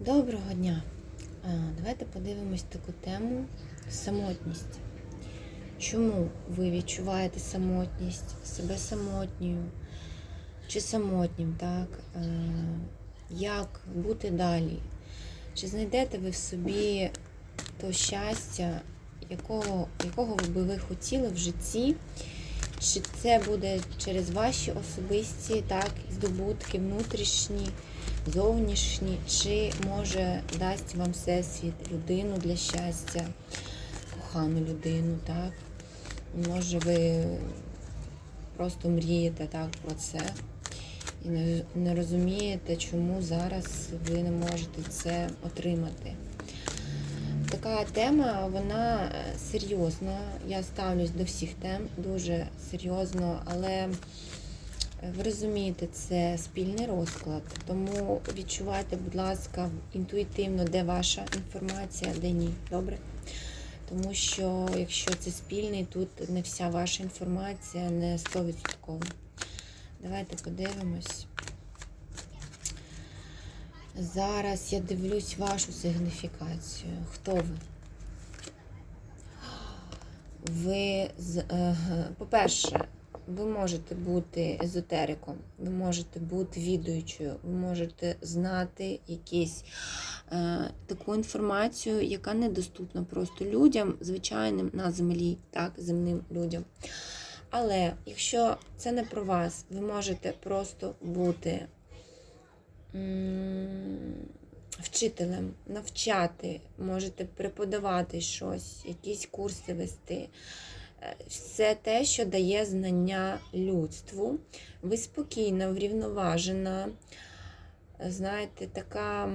Доброго дня! Давайте подивимось таку тему самотність. Чому ви відчуваєте самотність, себе самотньою чи самотнім, так? Е, Як бути далі? Чи знайдете ви в собі то щастя, якого, якого би ви хотіли в житті? Чи це буде через ваші особисті так, здобутки, внутрішні, зовнішні, чи може дасть вам всесвіт людину для щастя, кохану людину, так? Може ви просто мрієте так про це і не, розумієте, чому зараз ви не можете це отримати. Така тема, вона е, серйозна. Я ставлюсь до всіх тем дуже серйозно, але ви розумієте, це спільний розклад. Тому відчувайте, будь ласка, інтуїтивно, де ваша інформація, де ні. Добре? Тому що якщо це спільний, тут не вся ваша інформація не 100%. Давайте подивимось. Зараз я дивлюсь вашу сигніфікацію. Хто ви? Ви, е, по-перше, ви можете бути езотериком, ви можете бути відуючою, ви можете знати якісь е, таку інформацію, яка недоступна просто людям, звичайним на землі, так, земним людям. Але якщо це не про вас, ви можете просто бути вчителем, навчати, можете преподавати щось, якісь курси вести. Все те, що дає знання людству. Ви спокійна, врівноважена, знаєте, така.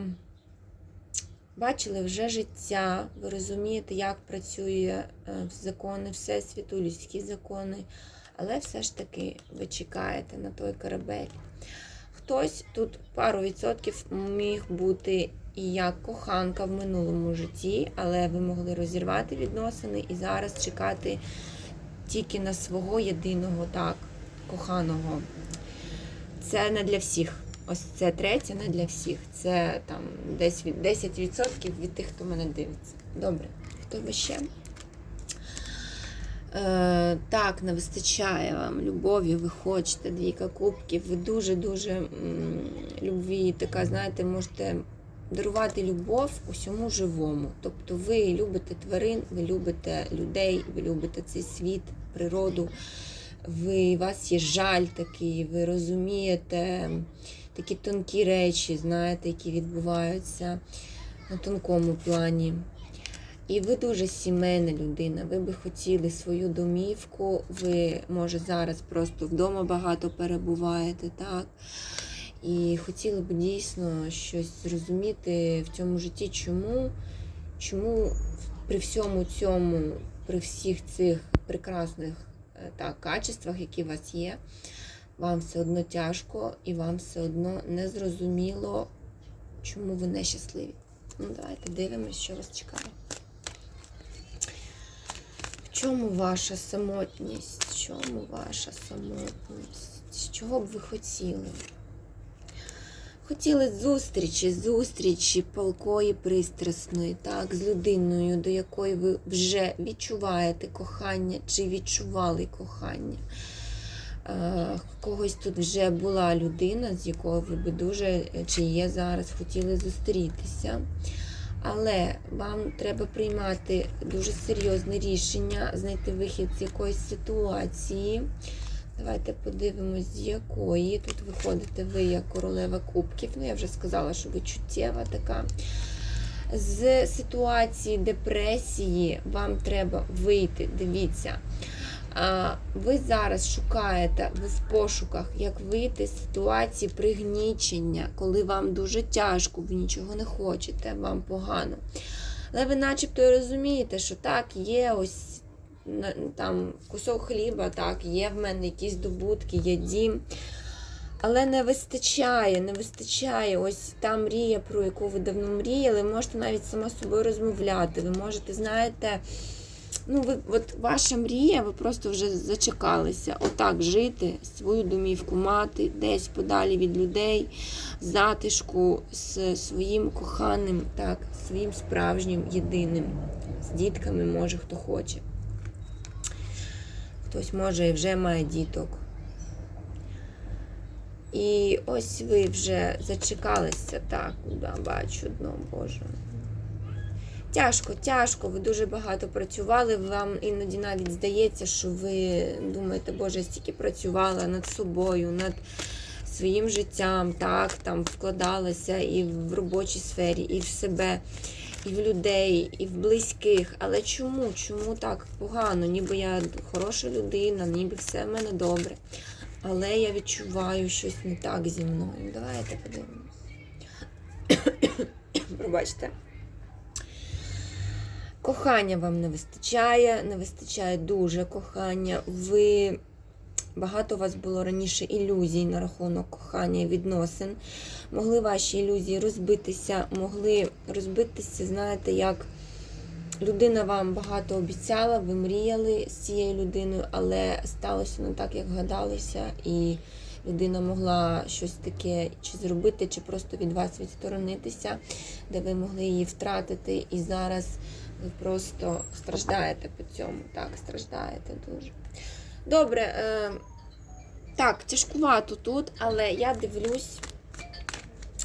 Бачили вже життя, ви розумієте, як працює е, закони Всесвіту, людські закони, але все ж таки ви чекаєте на той корабель. Хтось тут пару відсотків міг бути і як коханка в минулому житті, але ви могли розірвати відносини і зараз чекати тільки на свого єдиного так, коханого. Це не для всіх. Ось це третє не для всіх. Це там десь від 10% від тих, хто мене дивиться. Добре, хто ви ще? Е, так, не вистачає вам любові, ви хочете двійка кубків, ви дуже-дуже любві, така, знаєте, можете дарувати любов усьому живому. Тобто ви любите тварин, ви любите людей, ви любите цей світ, природу, ви, у вас є жаль такий, ви розумієте такі тонкі речі, знаєте, які відбуваються на тонкому плані. І ви дуже сімейна людина. Ви би хотіли свою домівку, ви, може, зараз просто вдома багато перебуваєте, так? І хотіли б дійсно щось зрозуміти в цьому житті, чому, чому при всьому цьому, при всіх цих прекрасних е, так, качествах, які у вас є, вам все одно тяжко і вам все одно не зрозуміло, чому ви нещасливі. Ну, давайте дивимося, що вас чекає. В чому ваша самотність? В чому ваша самотність? Чого б ви хотіли? Хотіли зустрічі, зустрічі палкої, пристрасної, так, з людиною, до якої ви вже відчуваєте кохання чи відчували кохання. Е, когось тут вже була людина, з якою ви би дуже, е, чи є зараз, хотіли зустрітися. Але вам треба приймати дуже серйозне рішення, знайти вихід з якоїсь ситуації. Давайте подивимось, з якої. Тут виходите ви як королева кубків. Ну, я вже сказала, що ви чуттєва така. З ситуації депресії вам треба вийти. Дивіться. Ви зараз шукаєте, ви в пошуках, як вийти з ситуації пригнічення, коли вам дуже тяжко, ви нічого не хочете, вам погано. Але ви начебто і розумієте, що так, є ось там кусок хліба, так, є в мене якісь добутки, є дім. Але не вистачає, не вистачає ось та мрія, про яку ви давно мріяли. Ви можете навіть сама з собою розмовляти. Ви можете, знаєте, ну, ви, от ваша мрія, ви просто вже зачекалися. Отак жити, свою домівку мати, десь подалі від людей, затишку з своїм коханим, так, своїм справжнім, єдиним. З дітками, може, хто хоче. Хтось може і вже має діток. І ось ви вже зачекалися так, да, бачу дно, Боже. Тяжко, тяжко, ви дуже багато працювали. Вам іноді навіть здається, що ви думаєте, Боже, я стільки працювала над собою, над своїм життям, так, там вкладалася і в робочій сфері, і в себе, і в людей, і в близьких. Але чому? Чому так погано? Ніби я хороша людина, ніби все в мене добре. Але я відчуваю щось не так зі мною. Давайте подивимось. Пробачте. Кохання вам не вистачає, не вистачає дуже кохання. Ви багато у вас було раніше ілюзій на рахунок кохання і відносин. Могли ваші ілюзії розбитися, могли розбитися, знаєте, як людина вам багато обіцяла, ви мріяли з цією людиною, але сталося не так, як гадалося, і людина могла щось таке чи зробити, чи просто від вас відсторонитися, де ви могли її втратити. І зараз ви просто страждаєте по цьому. Так, страждаєте дуже. Добре, е, так, тяжкувато тут, але я дивлюсь,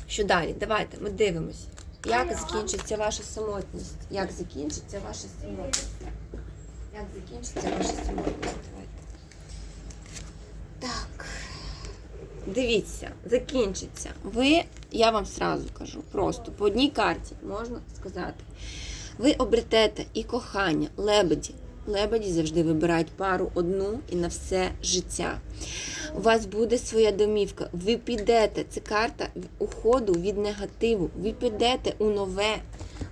що далі. Давайте ми дивимось. Як закінчиться ваша самотність? Як закінчиться ваша самотність? Як закінчиться ваша самотність? Давайте. Так. Дивіться, закінчиться. Ви, я вам сразу кажу, просто по одній карті можна сказати. Ви обретете і кохання, лебеді. Лебеді завжди вибирають пару одну і на все життя. У вас буде своя домівка. Ви підете. Це карта уходу від негативу. Ви підете у нове.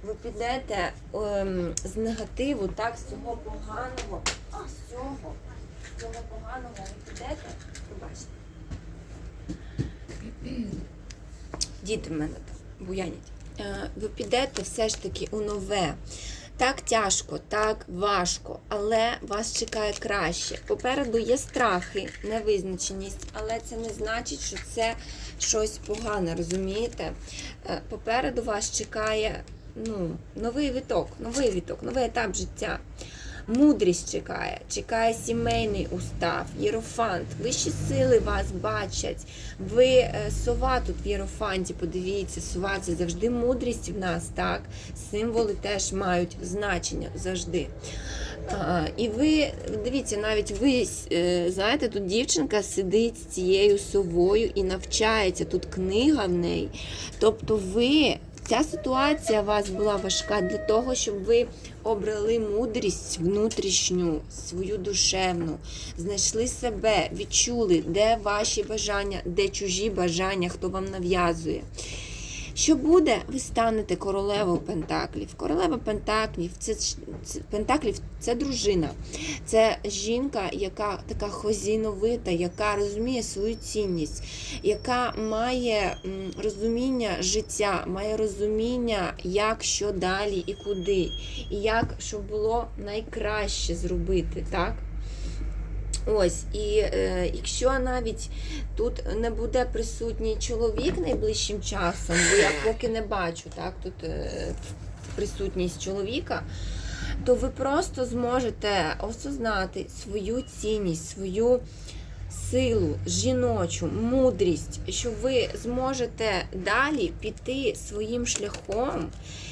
Ви підете ем, з негативу, так, з цього поганого. А, з цього, з цього поганого ви підете. Пробачте. Діти в мене буянять. Е, Ви підете все ж таки у нове. Так тяжко, так важко, але вас чекає краще. Попереду є страхи, невизначеність, але це не значить, що це щось погане, розумієте? Е, Попереду вас чекає ну, новий віток, новий віток, новий етап життя. Мудрість чекає, чекає сімейний устав, єрофант. Вищі сили вас бачать. Ви е, сова тут в єрофанті, подивіться, сова це завжди мудрість в нас, так? Символи теж мають значення завжди. А, і ви, дивіться, навіть ви е, знаєте, тут дівчинка сидить з цією совою і навчається. Тут книга в неї. Тобто ви. Ця ситуація у вас була важка для того, щоб ви обрали мудрість внутрішню, свою душевну, знайшли себе, відчули, де ваші бажання, де чужі бажання, хто вам нав'язує. Що буде, ви станете королевою Пентаклів. Королева Пентаклів це, це Пентаклів це дружина, це жінка, яка така хозіновита, яка розуміє свою цінність, яка має розуміння життя, має розуміння, як що далі і куди, і як щоб було найкраще зробити, так? Ось, і е, якщо навіть тут не буде присутній чоловік найближчим часом, бо я поки не бачу так, тут е, присутність чоловіка, то ви просто зможете осознати свою цінність, свою силу, жіночу, мудрість, що ви зможете далі піти своїм шляхом.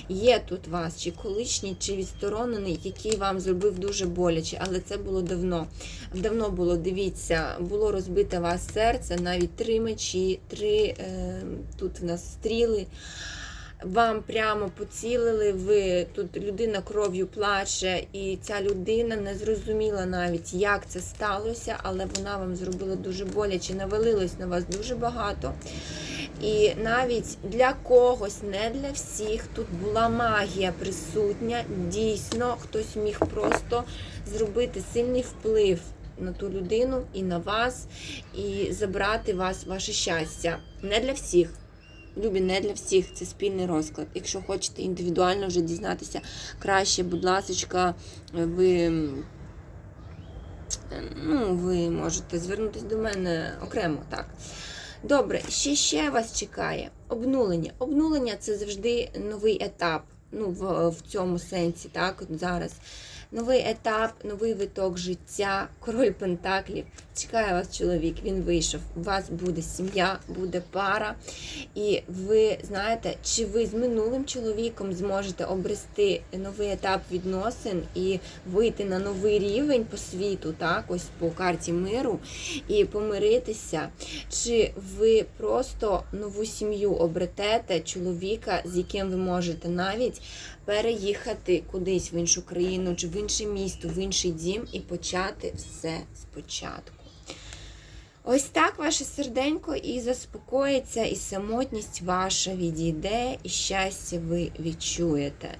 Є тут вас, чи колишній, чи відсторонений, який вам зробив дуже боляче, але це було давно. Давно було, дивіться, було розбите вас серце, навіть три мечі, три е, тут в нас стріли. Вам прямо поцілили, ви тут людина кров'ю плаче, і ця людина не зрозуміла навіть, як це сталося, але вона вам зробила дуже боляче, навалилось на вас дуже багато. І навіть для когось, не для всіх, тут була магія присутня. Дійсно, хтось міг просто зробити сильний вплив на ту людину і на вас, і забрати вас, ваше щастя. Не для всіх. Любі не для всіх, це спільний розклад. Якщо хочете індивідуально вже дізнатися краще, будь ласка, ви, ну, ви можете звернутися до мене окремо, так. Добре, ще ще вас чекає обнулення. Обнулення це завжди новий етап. Ну, в, в цьому сенсі, так, от зараз. Новий етап, новий виток життя, король Пентаклів. Чекає вас чоловік, він вийшов. У вас буде сім'я, буде пара. І ви знаєте, чи ви з минулим чоловіком зможете обрести новий етап відносин і вийти на новий рівень по світу, так, ось по карті миру, і помиритися, чи ви просто нову сім'ю обретете чоловіка, з яким ви можете навіть переїхати кудись в іншу країну чи в інше місто, в інший дім і почати все спочатку. Ось так ваше серденько і заспокоїться, і самотність ваша відійде, і щастя ви відчуєте.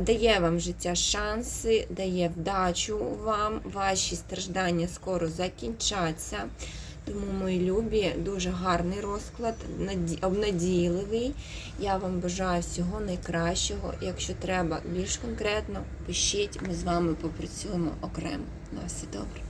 Дає вам життя шанси, дає вдачу вам, ваші страждання скоро закінчаться. Тому, мої любі, дуже гарний розклад, наді- обнадійливий. Я вам бажаю всього найкращого. Якщо треба більш конкретно, пишіть, ми з вами попрацюємо окремо. На все добре.